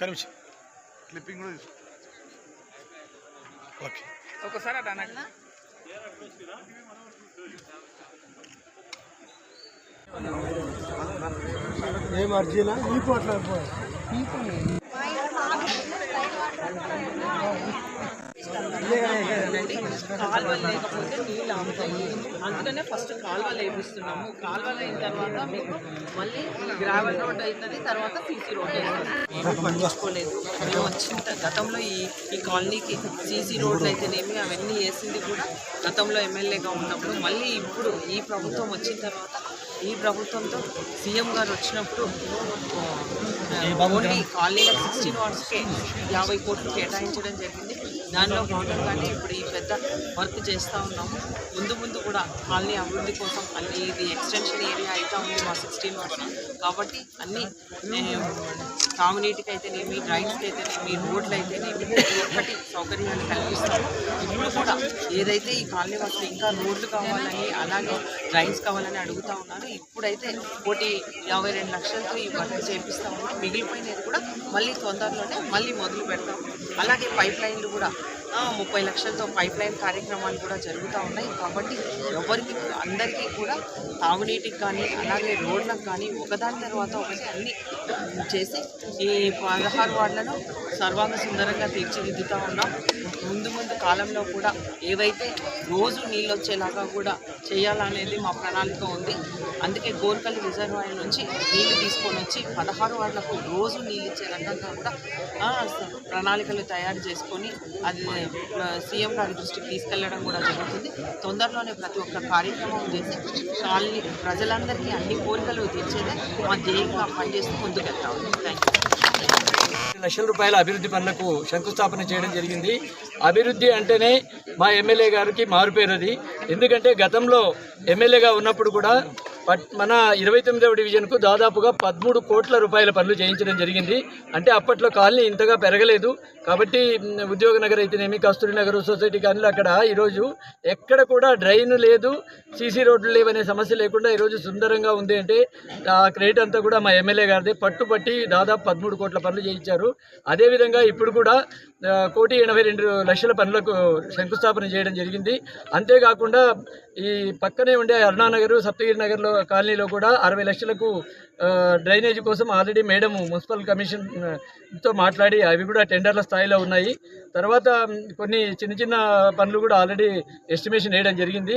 కనిపించి క్లిప్పింగ్ కూడా తీసుకో ఓకే ఒకసారి అటు అన్నట్టు ఏం అర్జీనా ఈ పోట్ల కాలువలు లేకపోతే నీళ్ళు ఆగుతాయి అందుకనే ఫస్ట్ కాలువలు వేపిస్తున్నాము కాలువలు అయిన తర్వాత మీకు మళ్ళీ గ్రావెల్ రోడ్ అవుతుంది తర్వాత సీసీ రోడ్ అవుతుంది పట్టించుకోలేదు. మేము వచ్చిన గతంలో ఈ ఈ కాలనీకి సీసీ రోడ్లు అయితేనేమి అవన్నీ వేసింది కూడా గతంలో ఎమ్మెల్యేగా ఉన్నప్పుడు. మళ్ళీ ఇప్పుడు ఈ ప్రభుత్వం వచ్చిన తర్వాత ఈ ప్రభుత్వంతో సీఎం గారు వచ్చినప్పుడు ఓన్లీ కాలనీలకు సిక్స్టీన్ వార్డ్స్కే యాభై కోట్లు కేటాయించడం జరిగింది. దానిలో భాగంగానే ఇప్పుడు ఈ పెద్ద వర్క్ చేస్తూ ఉన్నాము. ముందు ముందు కూడా కాలనీ అభివృద్ధి కోసం అన్ని ఇది ఎక్స్టెన్షన్ ఏరియా అయితే ఉంది మా సిక్స్టీన్ వరకు కాబట్టి అన్ని ఏ, తాగునీటికి అయితేనేమి డ్రైన్స్కి అయితేనేమి రోడ్లు అయితేనేమి ప్రతి ఒక్కటి సౌకర్యాలు కల్పిస్తాము. ఇప్పుడు కూడా ఏదైతే ఈ కాలనీ వాసులు ఇంకా రోడ్లు కావాలని అలాగే డ్రైన్స్ కావాలని అడుగుతా ఉన్నారు ఇప్పుడైతే కోటి యాభై రెండు లక్షలతో ఈ వర్క్ చేపిస్తాము మిగిలిపోయినది కూడా మళ్ళీ తొందరలోనే మళ్ళీ మొదలు పెడతాము. అలాగే పైప్ లైన్లు కూడా ముప్పై లక్షలతో పైప్ లైన్ కార్యక్రమాలు కూడా జరుగుతూ ఉన్నాయి. కాబట్టి ఎవరికి అందరికీ కూడా తాగునీటికి కానీ అలాగే రోడ్లకు కానీ ఒకదాని తర్వాత ఒకటి అన్ని చేసి ఈ పదహారు వార్డులను సర్వాంగ సుందరంగా తీర్చిదిద్దుతూ ఉన్నాం. ముందు ముందు కాలంలో కూడా ఏవైతే రోజు నీళ్ళు వచ్చేలాగా కూడా చేయాలనేది మా ప్రణాళిక ఉంది. అందుకే గోర్కల్ రిజర్వాయర్ నుంచి నీళ్ళు తీసుకొని వచ్చి పదహారు వార్డులకు రోజు నీళ్ళు ఇచ్చే రకంగా కూడా ప్రణాళికలు తయారు చేసుకొని అది సీఎం గారి దృష్టికి తీసుకెళ్ళడం కూడా జరుగుతుంది. తొందరలోనే ప్రతి ఒక్క కార్యక్రమం చేసి కాలనీ ప్రజలందరికీ అన్ని కోరికలు తీర్చేదే మా ధ్యేయంగా పనిచేస్తూ ముందుకెళ్తా ఉంది థ్యాంక్ లక్షల రూపాయల అభివృద్ధి పనులకు శంకుస్థాపన చేయడం జరిగింది. అభివృద్ధి అంటేనే మా ఎమ్మెల్యే గారికి మారుపేరు అది ఎందుకంటే గతంలో ఎమ్మెల్యేగా ఉన్నప్పుడు కూడా మన ఇరవై తొమ్మిదవ డివిజన్కు దాదాపుగా పదమూడు కోట్ల రూపాయల పనులు చేయించడం జరిగింది. అంటే అప్పట్లో కాలనీ ఇంతగా పెరగలేదు. కాబట్టి ఉద్యోగ నగర్ అయితేనేమి కస్తూరి నగర్ సొసైటీ కాలనీలు అక్కడ ఈరోజు ఎక్కడ కూడా డ్రైన్ లేదు. సీసీ రోడ్లు లేవనే సమస్య లేకుండా ఈరోజు సుందరంగా ఉంది అంటే ఆ క్రెడిట్ అంతా కూడా మా ఎమ్మెల్యే గారిదే. పట్టుబట్టి దాదాపు పదమూడు కోట్ల పనులు చేయించారు. అదేవిధంగా ఇప్పుడు కూడా కోటి ఎనభై రెండు లక్షల పనులకు శంకుస్థాపన చేయడం జరిగింది. అంతేకాకుండా ఈ పక్కనే ఉండే అరుణానగర్ సప్తగిరి నగర్లో కాలనీలో కూడా అరవై లక్షలకు డ్రైనేజ్ డ్రైనేజీ కోసం ఆల్రెడీ మేడం మున్సిపల్ కమిషన్తో మాట్లాడి అవి కూడా టెండర్ల స్థాయిలో ఉన్నాయి. తర్వాత కొన్ని చిన్న చిన్న పనులు కూడా ఆల్రెడీ ఎస్టిమేషన్ వేయడం జరిగింది.